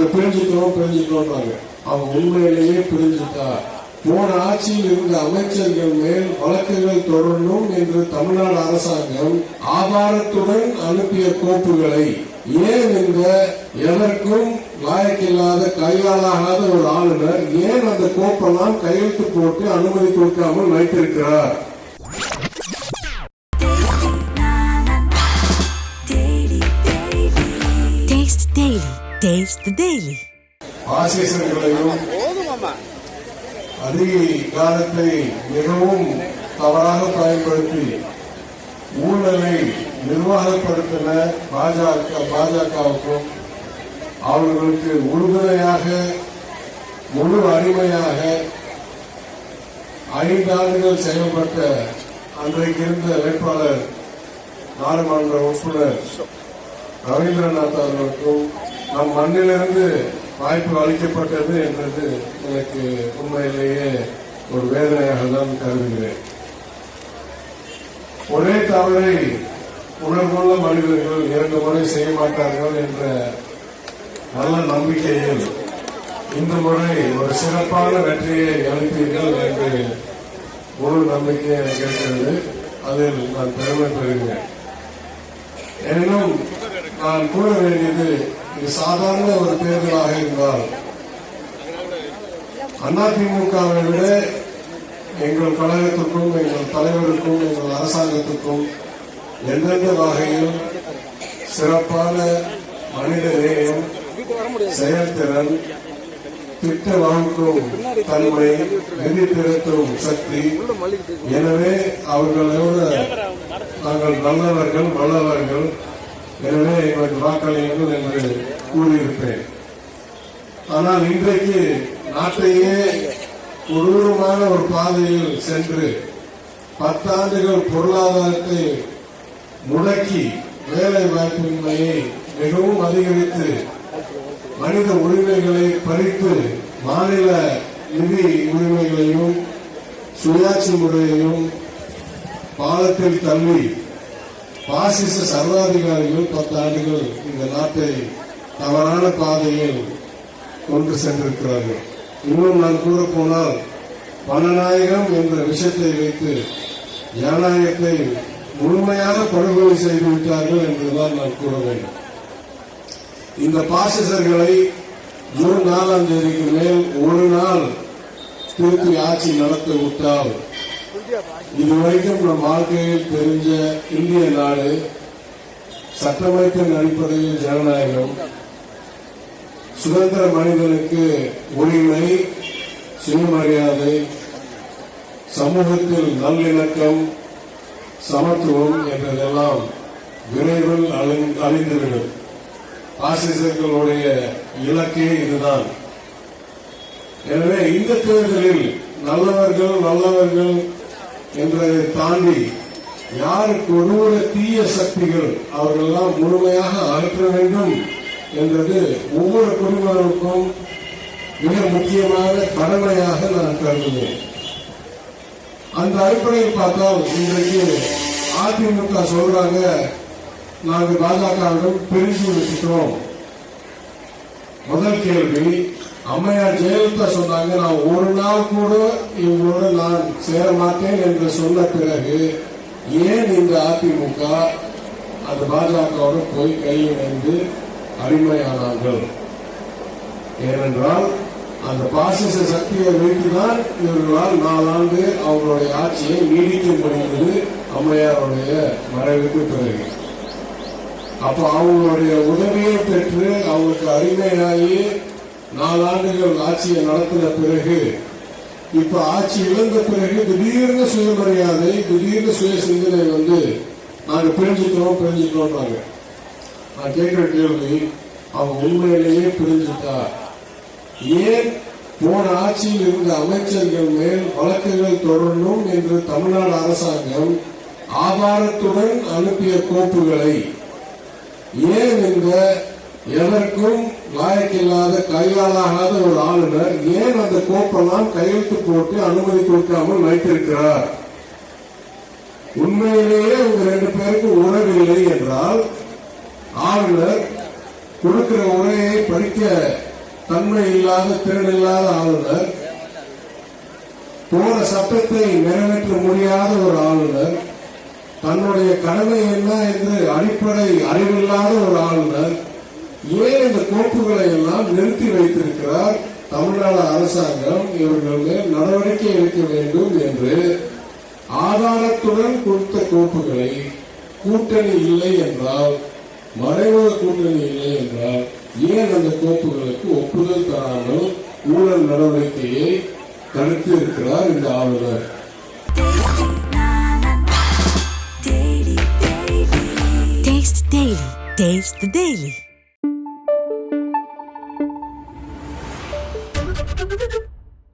நாங்க பிரிஞ்சுக்கிறோம் பிரிஞ்சுக்கிறோம்ன்றாங்க அவங்க உண்மையிலேயே பிரிஞ்சுட்டா போன ஆட்சியில் இருந்த அமைச்சர்கள் மேல் வழக்குகள் தொடரணும் என்று தமிழ்நாடு அரசாங்கம் ஆதாரத்துடன் அனுப்பிய கோப்புகளை. ஏன் இந்த எதற்கும் லாயக்கில்லாத கையாளாகாத ஒரு ஆளுநர் ஏன் அந்த கோப்பெல்லாம் கையெழுத்து போட்டு அனுமதி கொடுக்காமல் வைத்திருக்கிறார்? Taste the Daily. ஆசிரியர்களையும் அதிகாரத்தை மிகவும் தவறாக பயன்படுத்தி ஊழலை நிர்வாகப்படுத்தின பாஜக பாஜகவுக்கும் அவர்களுக்கு உறுதுணையாக முழு அடிமையாக ஐந்து ஆண்டுகள் செயல்பட்ட அன்றைக்கு இருந்த வேட்பாளர் நாடாளுமன்ற உறுப்பினர் ரவீந்திரநாத் அவர்களுக்கும் நம் மண்ணிலிருந்து வாய்ப்பு அளிக்கப்பட்டது என்பது எனக்கு உண்மையிலேயே ஒரு வேதனையாக தான் கருதுகிறேன். ஒரே தவறை உணர்வுள்ள மனிதர்கள் இரண்டு முறை செய்ய மாட்டார்கள் என்ற நல்ல நம்பிக்கையில் இந்த முறை ஒரு சிறப்பான வெற்றியை அளித்தீர்கள் என்று முழு நம்பிக்கை எனக்கு இருக்கிறது. அதில் நான் பெருமை பெறுகிறேன். எனினும் நான் கூற வேண்டியது இது சாதாரண ஒரு தேர்தலாக இருந்தால். அதிமுகவை விட எங்கள் கழகத்துக்கும் எங்கள் தலைவருக்கும் எங்கள் அரசாங்கத்துக்கும் எந்தெந்த வகையில் சிறப்பான மனித நேயம் செயல்திறன் திட்ட வகுக்கும் தன்மை நிதி திரட்டும் சக்தி எனவே அவர்களோட நாங்கள் நல்லவர்கள் வல்லவர்கள். எனவே எங்களுக்கு வாக்களியுங்கள் என்று கூறியிருப்பேன் ஆனால் இன்றைக்கு நாட்டையே கொடூரமான ஒரு பாதையில் சென்று பத்தாண்டுகள் பொருளாதாரத்தை முடக்கி வேலை வாய்ப்பின்மையை மிகவும் அதிகரித்து மனித உரிமைகளை பறித்து மாநில நிதி உரிமைகளையும் சுயாட்சி முறையையும் பாலத்தில் தள்ளி பாசிச சர்வாதிகாரிகள் பத்து ஆண்டுகள் இந்த நாட்டை தவறான பாதையில் கொண்டு சென்றிருக்கிறார்கள். இன்னும் நான் கூற போனால் பணநாயகம் என்ற விஷயத்தை வைத்து ஜனநாயகத்தை முழுமையாக படுகொலை செய்து விட்டார்கள் என்றுதான் நான் கூற வேண்டும். இந்த பாசிசர்களை ஜூன் நாலாம் தேதிக்கு மேல் ஒரு நாள் திருப்பி ஆட்சி நடத்த விட்டால் இதுவரைக்கும் நம் வாழ்க்கையில் தெரிஞ்ச இந்திய நாடு சட்டமைப்பின் அடிப்படையில் ஜனநாயகம். சுதந்திர மனிதனுக்கு உரிமை சுயமரியாதை சமூகத்தில் நல்லிணக்கம் சமத்துவம் என்றதெல்லாம் விரைவில் அழிந்துவிடும். பாசிசர்களுடைய இலக்கே இதுதான். எனவே இந்த தேர்தலில் நல்லவர்கள் நல்லவர்கள் என்பதை தாண்டி யார் கொடூர தீய சக்திகள் அவர்களெல்லாம் முழுமையாக அகற்ற வேண்டும் என்பது ஒவ்வொரு குடிமகனுக்கும் மிக முக்கியமான கடமையாக நான் கருதுவேன் அந்த அடிப்படையில் பார்த்தால் இன்றைக்கு அதிமுக சொல்றாங்க நாங்கள் பாஜகவிடம் பிரிஞ்சு விட்டுட்டோம். முதல் கேள்வி அம்மையார் ஜெயலலிதா சொன்னாங்க நான் ஒரு நாள் கூட இவங்களோட நான் சேர மாட்டேன் என்று சொன்ன பிறகு ஏன் இந்த அதிமுக அந்த பாஜகவோட போய் கையிணைந்து அடிமையானார்கள்? ஏனென்றால் அந்த பாசிச சக்தியை வைத்துதான் இவர்களால் நாலாண்டு அவங்களுடைய ஆட்சியை நீடிக்க முடிந்தது அம்மையாருடைய மறைவுக்கு பிறகு. அப்போ அவங்களுடைய உதவியை பெற்று அவங்களுக்கு அடிமையாகி நாலாண்டுகள் ஆட்சியை நடத்தின பிறகு இப்ப ஆட்சி இழந்த பிறகு திடீர்னு சுயமரியாதை திடீர்னு சுய சிந்தனை வந்து நாங்க பிரிஞ்சுக்கிறோம் பிரிஞ்சுக்கிறோம்ன்றாங்க நான் கேட்கிற கேள்வி அவங்க உண்மையிலேயே பிரிஞ்சுட்டா? ஏன் போன ஆட்சியில் இருந்த அமைச்சர்கள் மேல் வழக்குகள் தொடரணும் என்று தமிழ்நாடு அரசாங்கம் ஆதாரத்துடன் அனுப்பிய கோப்புகளை? ஏன் இந்த எதற்கும் லாயக்கில்லாத கையாளாகாத ஒரு ஆளுநர் ஏன் அந்த கோப்பெல்லாம் கையெழுத்து போட்டு அனுமதி கொடுக்காமல் வைத்திருக்கிறார்? உண்மையிலேயே உங்க ரெண்டு பேருக்கு உறவில்லை என்றால் ஆளுநர் கொடுக்கிற உரையை படிக்க தன்மை இல்லாத திறன் இல்லாத ஆளுநர் போன சட்டத்தை நிறைவேற்ற முடியாத ஒரு ஆளுநர் தன்னுடைய கடமை என்ன என்று அடிப்படை அறிவில்லாத ஒரு ஆளுநர் ஏன் இந்த கோப்புகளை எல்லாம் நிறுத்தி வைத்திருக்கிறார் தமிழ்நாடு அரசாங்கம் இவர்கள் மேல் நடவடிக்கை எடுக்க வேண்டும் என்று ஆதாரத்துடன் கொடுத்த கோப்புகளை கூட்டணி இல்லை என்றால் மறைமுக கூட்டணி இல்லை என்றால் ஏன் அந்த கோப்புகளுக்கு ஒப்புதல் தராமல் ஊழல் நடவடிக்கையை தடுத்து இருக்கிறார் இந்த ஆளுநர் Taste the Daily. Taste the Daily.